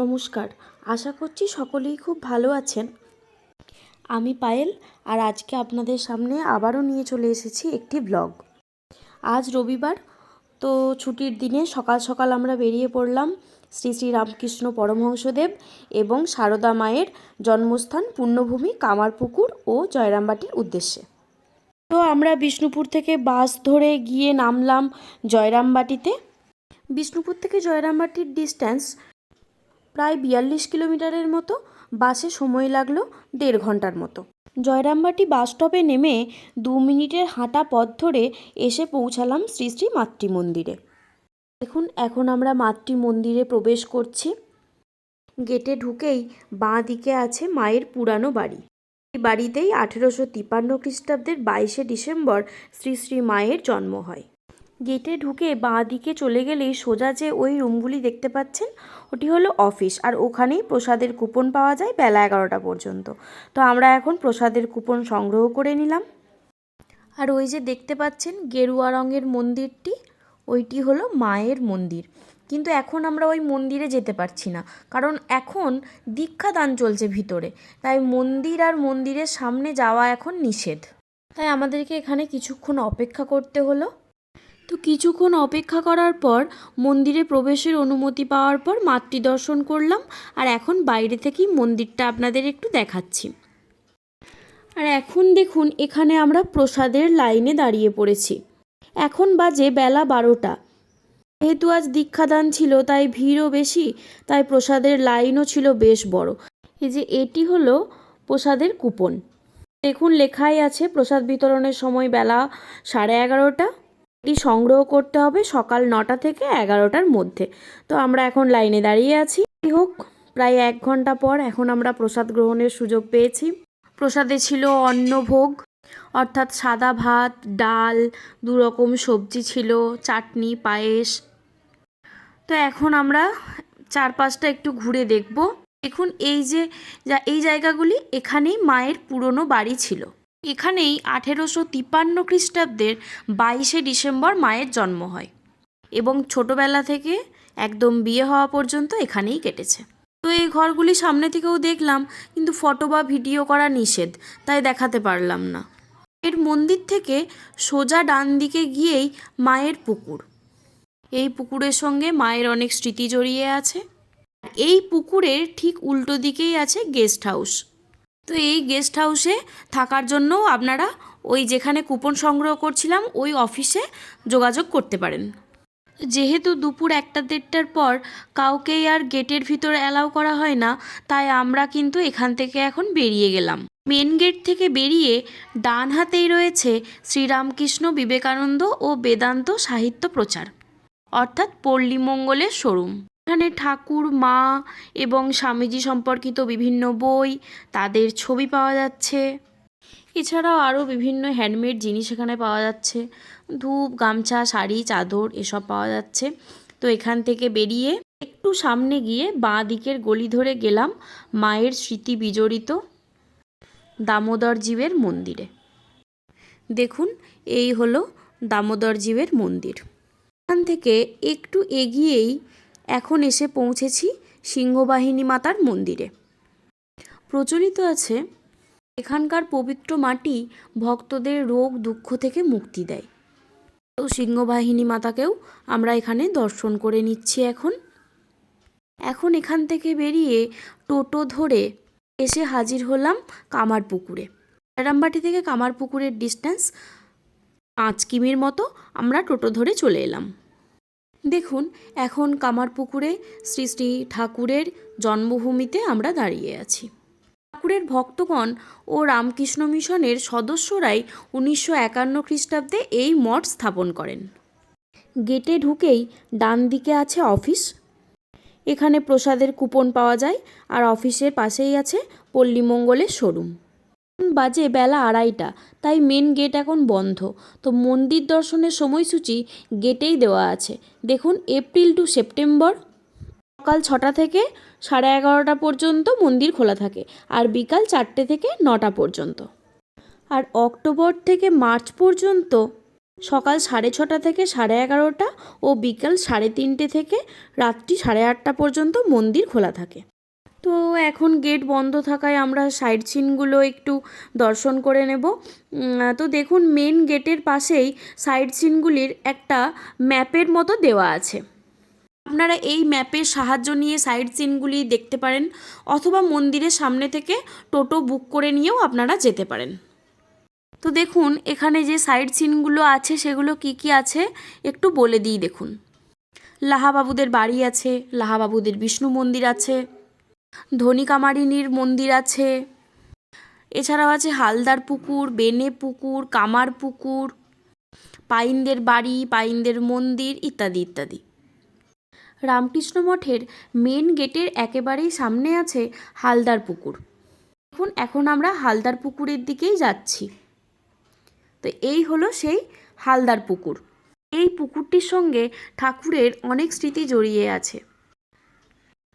নমস্কার। আশা করছি সকলেই খুব ভালো আছেন। আমি পায়েল আর আজকে আপনাদের সামনে আবারও নিয়ে চলে এসেছি একটি ব্লগ। আজ রবিবার, তো ছুটির দিনে সকাল সকাল আমরা বেরিয়ে পড়লাম শ্রী শ্রী রামকৃষ্ণ পরমহংসদেব এবং সারদা মায়ের জন্মস্থান পুণ্যভূমি কামারপুকুর ও জয়রামবাটির উদ্দেশ্যে। তো আমরা বিষ্ণুপুর থেকে বাস ধরে গিয়ে নামলাম জয়রামবাটিতে। বিষ্ণুপুর থেকে জয়রামবাটির ডিস্ট্যান্স প্রায় বিয়াল্লিশ কিলোমিটারের মতো বাসে সময় লাগল দেড় ঘণ্টার মতো। জয়রামবাটি বাস স্টপে নেমে দু মিনিটের হাঁটা পথ ধরে এসে পৌঁছালাম শ্রী শ্রী মাতৃ মন্দিরে দেখুন, এখন আমরা মাতৃ মন্দিরে প্রবেশ করছি। গেটে ঢুকেই বাঁ দিকে আছে মায়ের পুরানো বাড়ি। এই বাড়িতেই আঠেরোশো তিপান্ন খ্রিস্টাব্দের বাইশে ডিসেম্বর শ্রী শ্রী মায়ের জন্ম হয়। গেটে ঢুকে বাঁ দিকে চলে গেলেই সোজা যে ওই রুমগুলি দেখতে পাচ্ছেন ওটি হলো অফিস। আর ওখানেই প্রসাদের কুপন পাওয়া যায় বেলা এগারোটা পর্যন্ত। তো আমরা এখন প্রসাদের কুপন সংগ্রহ করে নিলাম। আর ওই যে দেখতে পাচ্ছেন গেরুয়া রঙের মন্দিরটি, ওইটি হলো মায়ের মন্দির। কিন্তু এখন আমরা ওই মন্দিরে যেতে পারছি না। কারণ এখন দীক্ষাদান চলছে ভিতরে। তাই মন্দির আর মন্দিরের সামনে যাওয়া এখন নিষেধ। তাই আমাদেরকে এখানে কিছুক্ষণ অপেক্ষা করতে হলো। তো কিছুক্ষণ অপেক্ষা করার পর মন্দিরে প্রবেশের অনুমতি পাওয়ার পর মাতৃ দর্শন করলাম আর এখন বাইরে থেকেই মন্দিরটা আপনাদের একটু দেখাচ্ছি। আর এখন দেখুন, এখানে আমরা প্রসাদের লাইনে দাঁড়িয়ে পড়েছি। এখন বাজে বেলা বারোটা। যেহেতু আজ দীক্ষাদান ছিল, তাই ভিড়ও বেশি, তাই প্রসাদের লাইনও ছিল বেশ বড়। এই যে এটি হলো প্রসাদের কুপন। দেখুন, লেখাই আছে, প্রসাদ বিতরণের সময় বেলা সাড়ে এগারোটা। এটি সংগ্রহ করতে হবে সকাল নটা থেকে এগারোটার মধ্যে। তো আমরা এখন লাইনে দাঁড়িয়ে আছি। হোক, প্রায় এক ঘণ্টা পর এখন আমরা প্রসাদ গ্রহণের সুযোগ পেয়েছি। প্রসাদে ছিল অন্নভোগ, অর্থাৎ সাদা ভাত, ডাল দু রকম সবজি ছিল, চাটনি, পায়েস। তো এখন আমরা চারপাশটা একটু ঘুরে দেখব। দেখুন, এই যে, এই জায়গাগুলি এখানেই মায়ের পুরনো বাড়ি ছিল। এখানেই আঠেরোশো তিপ্পান্ন খ্রিস্টাব্দের বাইশে ডিসেম্বর মায়ের জন্ম হয় এবং ছোটবেলা থেকে একদম বিয়ে হওয়া পর্যন্ত এখানেই কেটেছে। তো এই ঘরগুলি সামনে থেকেও দেখলাম, কিন্তু ফটো বা ভিডিও করা নিষেধ, তাই দেখাতে পারলাম না। এর মন্দির থেকে সোজা ডান দিকে গিয়েই মায়ের পুকুর। এই পুকুরের সঙ্গে মায়ের অনেক স্মৃতি জড়িয়ে আছে। এই পুকুরের ঠিক উল্টো দিকেই আছে গেস্ট হাউস। তো এই গেস্ট হাউসে থাকার জন্য আপনারা ওই যেখানে কুপন সংগ্রহ করছিলাম, ওই অফিসে যোগাযোগ করতে পারেন। যেহেতু দুপুর একটা দেড়টার পর কাউকেই আর গেটের ভিতরে অ্যালাউ করা হয় না, তাই আমরা কিন্তু এখান থেকে এখন বেরিয়ে গেলাম। মেন গেট থেকে বেরিয়ে ডান হাতেই রয়েছে শ্রীরামকৃষ্ণ বিবেকানন্দ ও বেদান্ত সাহিত্য প্রচার, অর্থাৎ পল্লীমঙ্গলের শোরুম এখানে ঠাকুর, মা এবং স্বামীজি সম্পর্কিত বিভিন্ন বই, তাদের ছবি পাওয়া যাচ্ছে। এছাড়াও আরও বিভিন্ন হ্যান্ডমেড জিনিস এখানে পাওয়া যাচ্ছে। ধূপ, গামছা, শাড়ি, চাদর এসব পাওয়া যাচ্ছে। তো এখান থেকে বেরিয়ে একটু সামনে গিয়ে বাঁ দিকের গলি ধরে গেলাম মায়ের স্মৃতি বিজড়িত দামোদর জীবের মন্দিরে। দেখুন, এই হলো দামোদর জীবের মন্দির। এখান থেকে একটু এগিয়েই এখন এসে পৌঁছেছি সিংহবাহিনী মাতার মন্দিরে। প্রচলিত আছে, এখানকার পবিত্র মাটি ভক্তদের রোগ দুঃখ থেকে মুক্তি দেয়। তো সিংহবাহিনী মাতাকেও আমরা এখানে দর্শন করে নিচ্ছি এখন। এখন এখান থেকে বেরিয়ে টোটো ধরে এসে হাজির হলাম কামারপুকুরে। রামবাটি থেকে কামারপুকুরের ডিস্ট্যান্স পাঁচ কিমির মতো আমরা টোটো ধরে চলে এলাম। দেখুন, এখন কামারপুকুরে শ্রী শ্রী ঠাকুরের জন্মভূমিতে আমরা দাঁড়িয়ে আছি। ঠাকুরের ভক্তগণ ও রামকৃষ্ণ মিশনের সদস্যরাই উনিশশো একান্ন খ্রিস্টাব্দে এই মঠ স্থাপন করেন। গেটে ঢুকেই ডান দিকে আছে অফিস। এখানে প্রসাদের কুপন পাওয়া যায় আর অফিসের পাশেই আছে পল্লীমঙ্গলের শোরুম। বাজে বেলা আড়াইটা, তাই মেন গেট এখন বন্ধ। তো মন্দির দর্শনের সময়সূচি গেটেই দেওয়া আছে। দেখুন এপ্রিল টু সেপ্টেম্বর সকাল ছটা থেকে সাড়ে এগারোটা পর্যন্ত মন্দির খোলা থাকে, আর বিকাল চারটে থেকে নটা পর্যন্ত। আর অক্টোবর থেকে মার্চ পর্যন্ত সকাল সাড়ে ছটা থেকে সাড়ে এগারোটা ও বিকাল সাড়ে তিনটে থেকে রাত্রি সাড়ে আটটা পর্যন্ত মন্দির খোলা থাকে। তো এখন গেট বন্ধ থাকায় আমরা সাইড সিনগুলো একটু দর্শন করে নেব। তো দেখুন মেন গেটের পাশেই সাইড সিনগুলির একটা ম্যাপের মতো দেওয়া আছে। আপনারা এই ম্যাপের সাহায্য নিয়ে সাইড সিনগুলি দেখতে পারেন অথবা মন্দিরের সামনে থেকে টোটো বুক করে নিয়েও আপনারা যেতে পারেন। তো দেখুন এখানে যে সাইড সিনগুলো আছে সেগুলো কি কি আছে একটু বলে দিই দেখুন। লাহাবাবুদের বাড়ি আছে, লাহাবাবুদের বিষ্ণু মন্দির আছে। ধনী কামারিনীর মন্দির আছে। এছাড়াও আছে হালদার পুকুর, বেনে পুকুর, কামার পুকুর, পাইনদের বাড়ি, পাইনদের মন্দির ইত্যাদি ইত্যাদি। রামকৃষ্ণ মঠের মেন গেটের একেবারেই সামনে আছে হালদার পুকুর। দেখুন, এখন আমরা হালদার পুকুরের দিকেই যাচ্ছি। তো এই হলো সেই হালদার পুকুর। এই পুকুরটির সঙ্গে ঠাকুরের অনেক স্মৃতি জড়িয়ে আছে।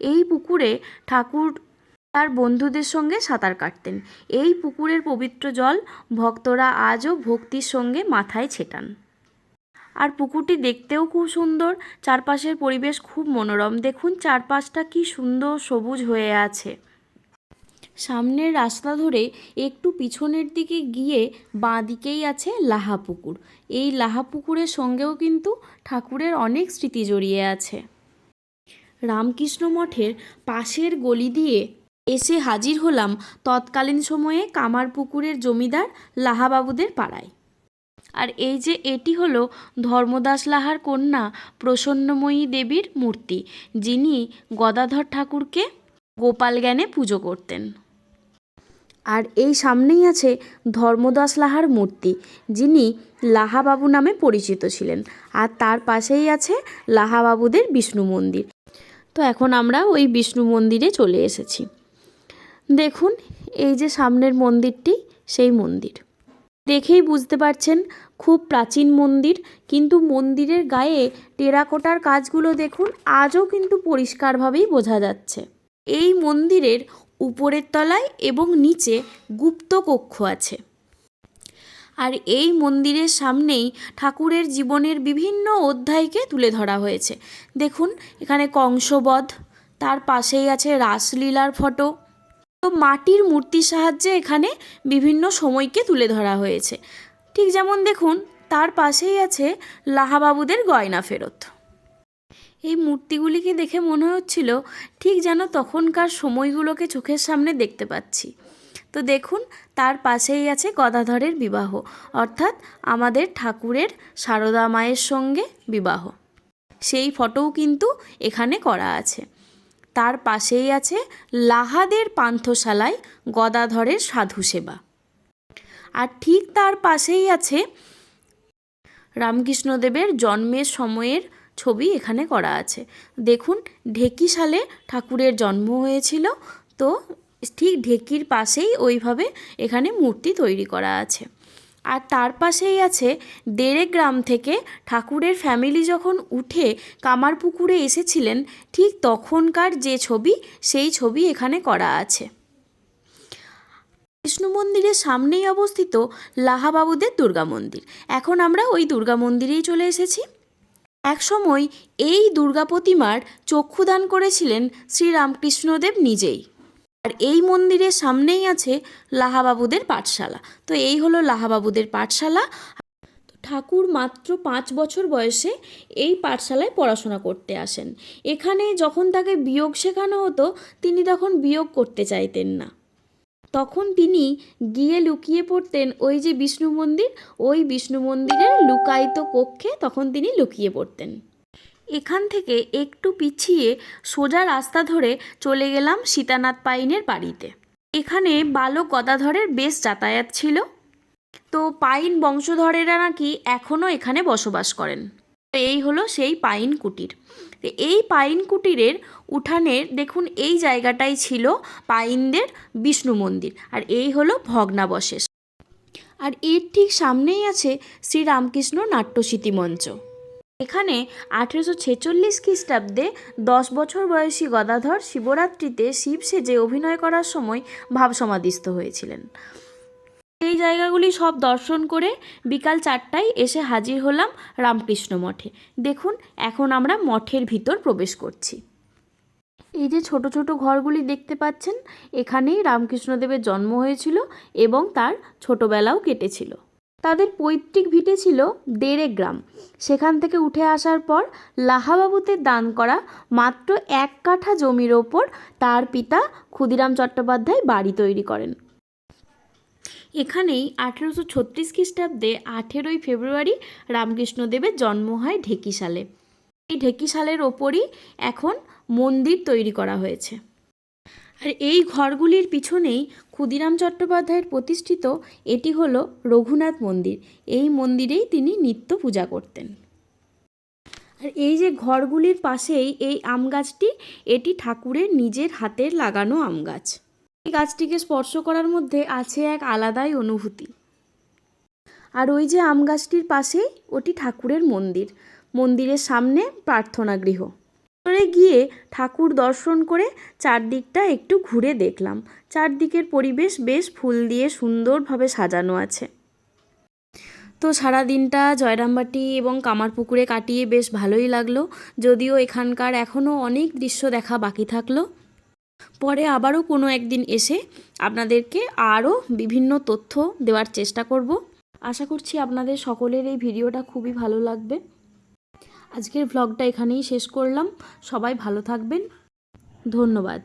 এই পুকুরে ঠাকুর তার বন্ধুদের সঙ্গে সাঁতার কাটতেন। এই পুকুরের পবিত্র জল ভক্তরা আজও ভক্তির সঙ্গে মাথায় ছেটান। আর পুকুরটি দেখতেও খুব সুন্দর, চারপাশের পরিবেশ খুব মনোরম। দেখুন, চারপাশটা কি সুন্দর সবুজ হয়ে আছে। সামনের রাস্তা ধরে একটু পিছনের দিকে গিয়ে বাঁ দিকেই আছে লাহা পুকুর। এই লাহা পুকুরের সঙ্গেও কিন্তু ঠাকুরের অনেক স্মৃতি জড়িয়ে আছে। রামকৃষ্ণ মঠের পাশের গলি দিয়ে এসে হাজির হলাম তৎকালীন সময়ে কামার পুকুরের জমিদার লাহাবাবুদের পাড়ায়। আর এই যে এটি হলো ধর্মদাস লাহার কন্যা প্রসন্নময়ী দেবীর মূর্তি, যিনি গদাধর ঠাকুরকে গোপাল জ্ঞানে পুজো করতেন। আর এই সামনেই আছে ধর্মদাস লাহার মূর্তি, যিনি লাহাবাবু নামে পরিচিত ছিলেন। আর তার পাশেই আছে লাহাবাবুদের বিষ্ণু মন্দির। তো এখন আমরা ওই বিষ্ণু মন্দিরে চলে এসেছি। দেখুন, এই যে সামনের মন্দিরটি, সেই মন্দির। দেখেই বুঝতে পারছেন, খুব প্রাচীন মন্দির, কিন্তু মন্দিরের গায়ে টেরাকোটার কাজগুলো দেখুন, আজও কিন্তু পরিষ্কারভাবেই বোঝা যাচ্ছে। এই মন্দিরের উপরের তলায় এবং নিচে গুপ্ত কক্ষ আছে। আর এই মন্দিরের সামনেই ঠাকুরের জীবনের বিভিন্ন অধ্যায়কে তুলে ধরা হয়েছে। দেখুন, এখানে কংসবধ, তার পাশেই আছে রাসলীলার ফটো। তো মাটির মূর্তির সাহায্যে এখানে বিভিন্ন সময়কে তুলে ধরা হয়েছে। ঠিক যেমন দেখুন, তার পাশেই আছে লাহাবাবুদের গয়না ফেরত। এই মূর্তিগুলিকে দেখে মনে হচ্ছিল, ঠিক যেন তখনকার সময়গুলোকে চোখের সামনে দেখতে পাচ্ছি। তো দেখুন, তার পাশেই আছে গদাধরের বিবাহ, অর্থাৎ আমাদের ঠাকুরের সারদা মায়ের সঙ্গে বিবাহ। সেই ফটোও কিন্তু এখানে করা আছে। তার পাশেই আছে লাহাদের পান্থশালায় গদাধরের সাধু সেবা আর ঠিক তার পাশেই আছে রামকৃষ্ণদেবের জন্মের সময়ের ছবি এখানে করা আছে। দেখুন ঢেকি সালে ঠাকুরের জন্ম হয়েছিল, তো ঠিক ঢেকির পাশেই ওইভাবে এখানে মূর্তি তৈরি করা আছে। আর তার পাশেই আছে দেড়ে গ্রাম থেকে ঠাকুরের ফ্যামিলি যখন উঠে কামারপুকুরে এসেছিলেন, ঠিক তখনকার যে ছবি, সেই ছবি এখানে করা আছে। বিষ্ণু মন্দিরের সামনেই অবস্থিত লাহাবাবুদের দুর্গা মন্দির। এখন আমরা ওই দুর্গা মন্দিরেই চলে এসেছি। একসময় এই দুর্গা প্রতিমার চক্ষুদান করেছিলেন শ্রীরামকৃষ্ণদেব নিজেই। আর এই মন্দিরের সামনেই আছে লাহাবাবুদের পাঠশালা। তো এই হলো লাহাবাবুদের পাঠশালা। ঠাকুর মাত্র পাঁচ বছর বয়সে এই পাঠশালায় পড়াশোনা করতে আসেন। এখানে যখন তাকে বিয়োগ শেখানো হতো, তিনি তখন বিয়োগ করতে চাইতেন না। তখন তিনি গিয়ে লুকিয়ে পড়তেন ওই যে বিষ্ণু মন্দির, ওই বিষ্ণু মন্দিরের লুকায়িত কক্ষে তখন তিনি লুকিয়ে পড়তেন। এখান থেকে একটু পিছিয়ে সোজা রাস্তা ধরে চলে গেলাম সীতানাথ পাইনের বাড়িতে। এখানে বালক গদাধরের বেশ যাতায়াত ছিল। তো পাইন বংশধরেরা নাকি এখনও এখানে বসবাস করেন। এই হলো সেই পাইন কুটির। এই পাইন কুটিরের উঠানের দেখুন এই জায়গাটাই ছিল পাইনদের বিষ্ণু মন্দির। আর এই হলো ভগ্নাবশেষ। আর এর ঠিক সামনেই আছে শ্রীরামকৃষ্ণ নাট্যস্মৃতি মঞ্চ। এখানে আঠেরোশো ছেচল্লিশ খ্রিস্টাব্দে দশ বছর বয়সী গদাধর শিবরাত্রিতে শিব সেজে অভিনয় করার সময় ভাবসমাধিস্থ হয়েছিলেন। এই জায়গাগুলি সব দর্শন করে বিকাল চারটায় এসে হাজির হলাম রামকৃষ্ণ মঠে। দেখুন, এখন আমরা মঠের ভিতর প্রবেশ করছি। এই যে ছোট ছোট ঘরগুলি দেখতে পাচ্ছেন, এখানেই রামকৃষ্ণদেবের জন্ম হয়েছিল এবং তার ছোটবেলাও কেটেছিল। তাদের পৈতৃক ভিটে ছিল দেড়ে গ্রাম। সেখান থেকে উঠে আসার পর লাহাবাবুতে দান করা মাত্র এক কাঠা জমির ওপর তার পিতা ক্ষুদিরাম চট্টোপাধ্যায় বাড়ি তৈরি করেন। এখানেই আঠেরোশো ছত্রিশ খ্রিস্টাব্দে আঠেরোই ফেব্রুয়ারি রামকৃষ্ণদেবের জন্ম হয় ঢেকিসালে এই ঢেকিসালের ওপরই এখন মন্দির তৈরি করা হয়েছে। আর এই ঘরগুলির পিছনেই ক্ষুদিরাম চট্টোপাধ্যায়ের প্রতিষ্ঠিত এটি হল রঘুনাথ মন্দির। এই মন্দিরেই তিনি নিত্য পূজা করতেন। আর এই যে ঘরগুলির পাশেই এই আম গাছটি, এটি ঠাকুরের নিজের হাতের লাগানো আম গাছ। এই গাছটিকে স্পর্শ করার মধ্যে আছে এক আলাদাই অনুভূতি। আর ওই যে আম গাছটির পাশেই ওটি ঠাকুরের মন্দির। মন্দিরের সামনে প্রার্থনা গৃহ গিয়ে ঠাকুর দর্শন করে চারদিকটা একটু ঘুরে দেখলাম। চারদিকের পরিবেশ বেশ ফুল দিয়ে সুন্দরভাবে সাজানো আছে। তো সারা দিনটা জয়রামবাটি এবং কামারপুকুরে কাটিয়ে বেশ ভালোই লাগল। যদিও এখানকার এখনও অনেক দৃশ্য দেখা বাকি থাকল। পরে আবারও কোনো একদিন এসে আপনাদেরকে আরও বিভিন্ন তথ্য দেওয়ার চেষ্টা করব। আশা করছি আপনাদের সকলের এই ভিডিওটা খুবই ভালো লাগবে। আজকের ভ্লগটা এখানেই শেষ করলাম। সবাই ভালো থাকবেন। ধন্যবাদ।